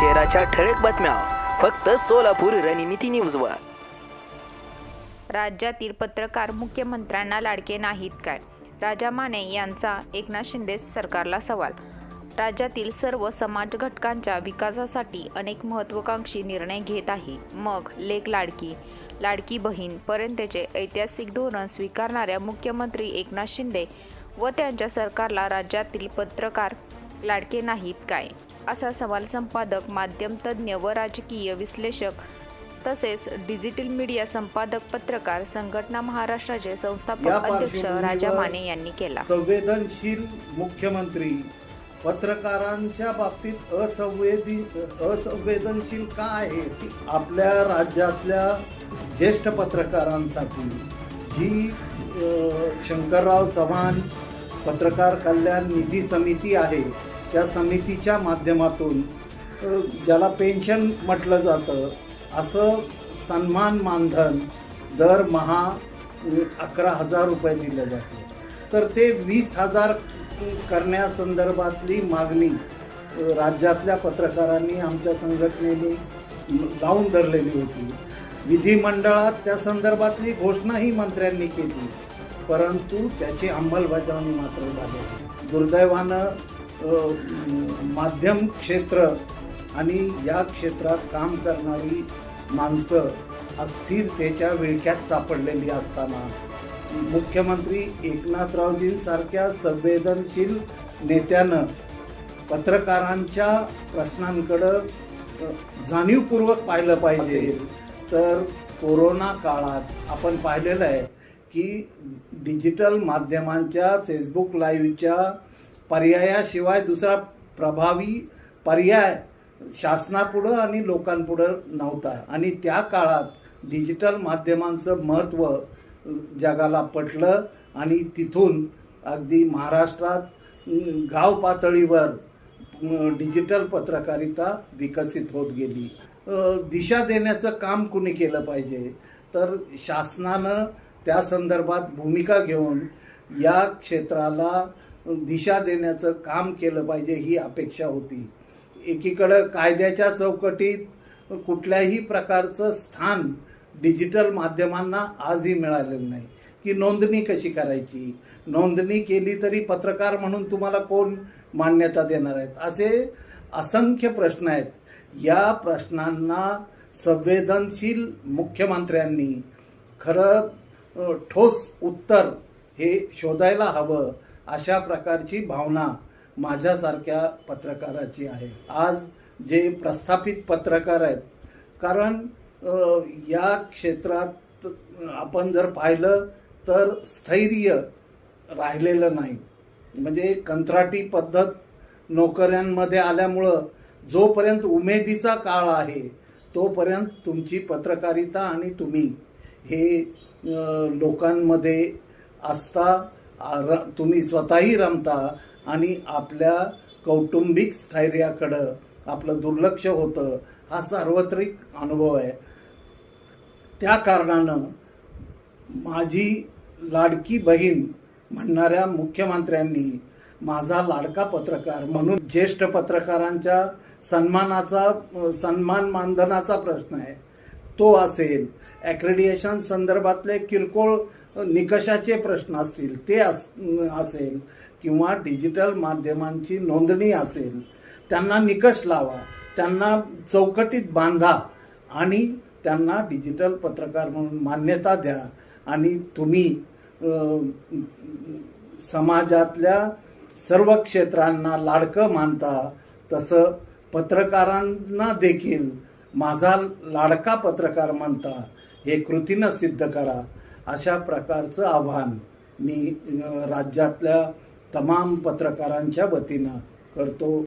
शहराच्या ठळक बातम्या. फक्त सोलापूर रणनीती न्यूजवर. राज्यातील पत्रकार मुख्यमंत्र्यांना लाडके नाहीत काय? राजा माने यांचा एकनाथ शिंदे सरकारला सवाल. राज्यातील सर्व समाज घटकांच्या विकासासाठी अनेक महत्त्वाकांक्षी निर्णय घेत आहे. मग लेक लाडकी लाडकी बहीण पर्यंतचे ऐतिहासिक धोरण स्वीकारणाऱ्या मुख्यमंत्री एकनाथ शिंदे व त्यांच्या सरकारला राज्यातील पत्रकार लाडके नाहीत काय? असा सवाल संपादक माध्यम तज्ज्ञ व राजकीय विश्लेषक तसेच डिजिटल मीडिया संपादक पत्रकार संघटना महाराष्ट्राचे संस्थापक अध्यक्ष राजा माने यांनी केला. संवेदनशील मुख्यमंत्री पत्रकारांच्या बाबतीत असंवेदी असंवेदनशील का आहे? आपल्या राज्यातल्या ज्येष्ठ पत्रकारांसाठी जी शंकरराव चव्हाण पत्रकार कल्याण निधी समिती आहे त्या समितीच्या माध्यमातून ज्याला पेन्शन म्हटलं जातं असं सन्मान मानधन दरमहा अकरा हजार रुपये दिलं जातं. तर ते वीस हजार करण्यासंदर्भातली मागणी राज्यातल्या पत्रकारांनी आमच्या संघटनेने लावून धरलेली होती. विधिमंडळात त्या संदर्भातली घोषणाही मंत्र्यांनी केली. परंतु त्याची अंमलबजावणी मात्र झाली दुर्दैवानं माध्यम क्षेत्र आणि या क्षेत्रात काम करणारी माणसं अस्थिरतेच्या विळख्यात सापडलेली असताना मुख्यमंत्री एकनाथरावजींसारख्या संवेदनशील नेत्यानं पत्रकारांच्या प्रश्नांकडं जाणीवपूर्वक पाहिलं पाहिजे. तर कोरोना काळात आपण पाहिलेलं आहे की डिजिटल माध्यमांच्या फेसबुक लाईव्हच्या पर्यायाशिवाय दुसरा प्रभावी पर्याय शासनापुढं आणि लोकांपुढं नव्हता. आणि त्या काळात डिजिटल माध्यमांचं महत्त्व जगाला पटलं आणि तिथून अगदी महाराष्ट्रात गाव पातळीवर डिजिटल पत्रकारिता विकसित होत गेली. दिशा देण्याचं काम कुणी केलं पाहिजे? तर शासनानं त्या संदर्भात भूमिका घेऊन या क्षेत्राला दिशा देण्याचं काम केलं पाहिजे ही अपेक्षा होती. एकीकडं कायद्याच्या चौकटीत कुठल्याही प्रकारचं स्थान डिजिटल माध्यमांना आजही मिळालेलं नाही. की नोंदणी कशी करायची? नोंदणी केली तरी पत्रकार म्हणून तुम्हाला कोण मान्यता देणार आहेत? असे असंख्य प्रश्न आहेत. या प्रश्नांना संवेदनशील मुख्यमंत्र्यांनी खरं ठोस उत्तर हे शोधायला हवं. अशा प्रकारची भावना माझ्यासारख्या पत्रकाराची आहे. आज जे प्रस्थापित पत्रकार आहेत कारण या क्षेत्रात आपण जर पाहिलं तर स्थैर्य राहिलेलं नाही. म्हणजे कंत्राटी पद्धत नोकऱ्यांमध्ये आल्यामुळं जोपर्यंत उमेदीचा काळ आहे तोपर्यंत तुमची पत्रकारिता आणि तुम्ही हे लोकांमध्ये असता र तुम्ही स्वतःही रमता आणि आपल्या कौटुंबिक स्थैर्याकडं आपलं दुर्लक्ष होतं हा सार्वत्रिक अनुभव आहे. त्या कारणानं माझी लाडकी बहीण म्हणणाऱ्या मुख्यमंत्र्यांनी माझा लाडका पत्रकार म्हणून ज्येष्ठ पत्रकारांच्या सन्मानाचा सन्मान मानधनाचा प्रश्न आहे. तो असेल ॲक्रेडिएशन संदर्भातले किरकोळ निकषाचे प्रश्न असतील ते अस- असेल किंवा डिजिटल माध्यमांची नोंदणी असेल त्यांना निकष लावा त्यांना चौकटीत बांधा आणि त्यांना डिजिटल पत्रकार म्हणून मान्यता द्या आणि तुम्ही समाजातल्या सर्व क्षेत्रांना लाडकं मानता तसं पत्रकारांना देखील माझा लाडका पत्रकार मानता हे कृतीनं सिद्ध करा. अशा प्रकारचं आव्हान मी राज्यातल्या तमाम पत्रकारांच्या वतीनं करतो.